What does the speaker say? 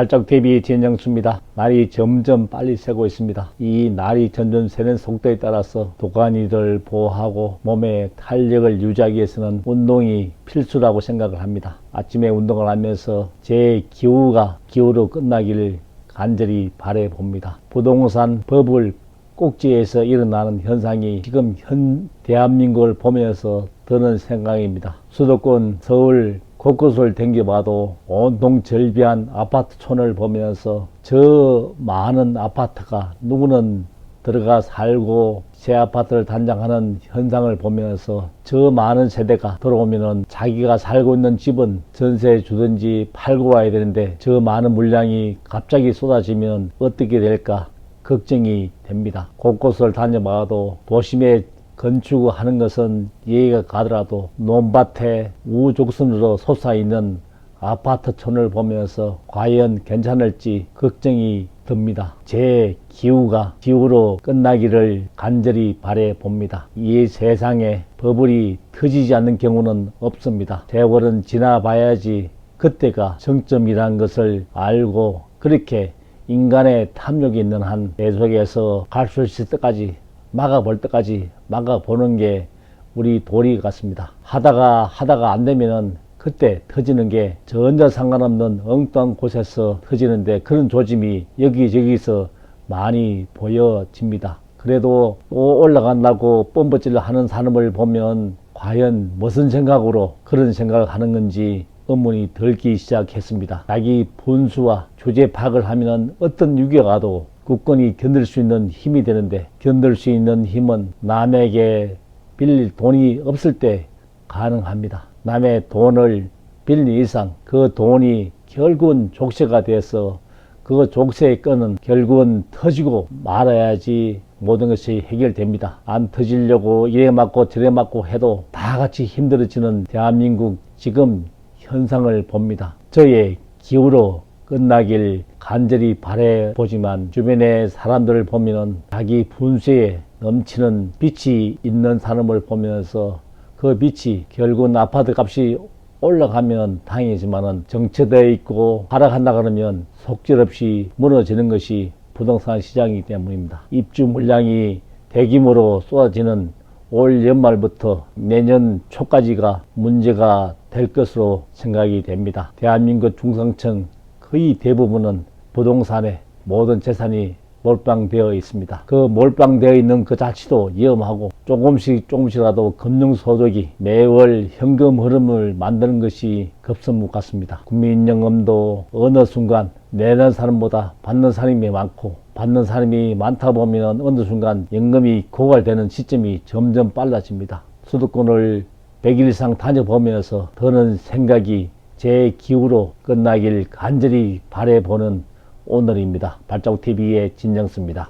발작 대비 진정수입니다. 날이 점점 빨리 새고 있습니다. 이 날이 점점 새는 속도에 따라서 도가니를 보호하고 몸의 탄력을 유지하기 위해서는 운동이 필수라고 생각을 합니다. 아침에 운동을 하면서 제 기후가 기후로 끝나기를 간절히 바래 봅니다. 부동산 버블 꼭지에서 일어나는 현상이 지금 현 대한민국을 보면서 드는 생각입니다. 수도권 서울 곳곳을 댕겨봐도 온통 절비한 아파트촌을 보면서 저 많은 아파트가 누구는 들어가 살고 새 아파트를 단장하는 현상을 보면서 저 많은 세대가 들어오면은 자기가 살고 있는 집은 전세 주든지 팔고 와야 되는데 저 많은 물량이 갑자기 쏟아지면 어떻게 될까 걱정이 됩니다. 곳곳을 다녀봐도 도심에 건축하는 것은 이해가 가더라도 논밭에 우족선으로 솟아있는 아파트촌을 보면서 과연 괜찮을지 걱정이 듭니다. 제 기후가 기후로 끝나기를 간절히 바래 봅니다. 이 세상에 버블이 터지지 않는 경우는 없습니다. 세월은 지나봐야지 그때가 정점이라는 것을 알고 그렇게 인간의 탐욕이 있는 한 계속해서 갈 수 있을 때까지 막아볼 때까지 막아보는 게 우리 도리 같습니다. 하다가 하다가 안 되면은 그때 터지는 게 전혀 상관없는 엉뚱한 곳에서 터지는데 그런 조짐이 여기저기서 많이 보여집니다. 그래도 또 올라간다고 뻔뻔질 하는 사람을 보면 과연 무슨 생각으로 그런 생각을 하는 건지 의문이 들기 시작했습니다. 자기 분수와 주제 파악을 하면 어떤 와도 국권이 견딜 수 있는 힘이 되는데 견딜 수 있는 힘은 남에게 빌릴 돈이 없을 때 가능합니다. 남의 돈을 빌린 이상 그 돈이 결국은 족쇄가 돼서 그 족쇄의 끈은 결국은 터지고 말아야지 모든 것이 해결됩니다. 안 터지려고 이래 맞고 저래 맞고 해도 다 같이 힘들어지는 대한민국 지금 현상을 봅니다. 저의 기후로 끝나길 간절히 바래 보지만 주변의 사람들을 보면은 자기 분수에 넘치는 빛이 있는 사람을 보면서 그 빛이 결국은 아파트 값이 올라가면 다행이지만은 정체되어 있고 하락한다 그러면 속절없이 무너지는 것이 부동산 시장이기 때문입니다. 입주 물량이 대규모로 쏟아지는 올 연말부터 내년 초까지가 문제가 될 것으로 생각이 됩니다. 대한민국 중상층 거의 대부분은 부동산에 모든 재산이 몰빵되어 있습니다. 그 몰빵되어 있는 그 자체도 위험하고 조금씩 조금씩이라도 금융소득이 매월 현금 흐름을 만드는 것이 급선무 같습니다. 국민연금도 어느 순간 내는 사람보다 받는 사람이 많고 받는 사람이 많다 보면 어느 순간 연금이 고갈되는 시점이 점점 빨라집니다. 수도권을 100일 이상 다녀보면서 드는 생각이 제 기후로 끝나길 간절히 바래보는 오늘입니다. 발자국TV의 진정수입니다.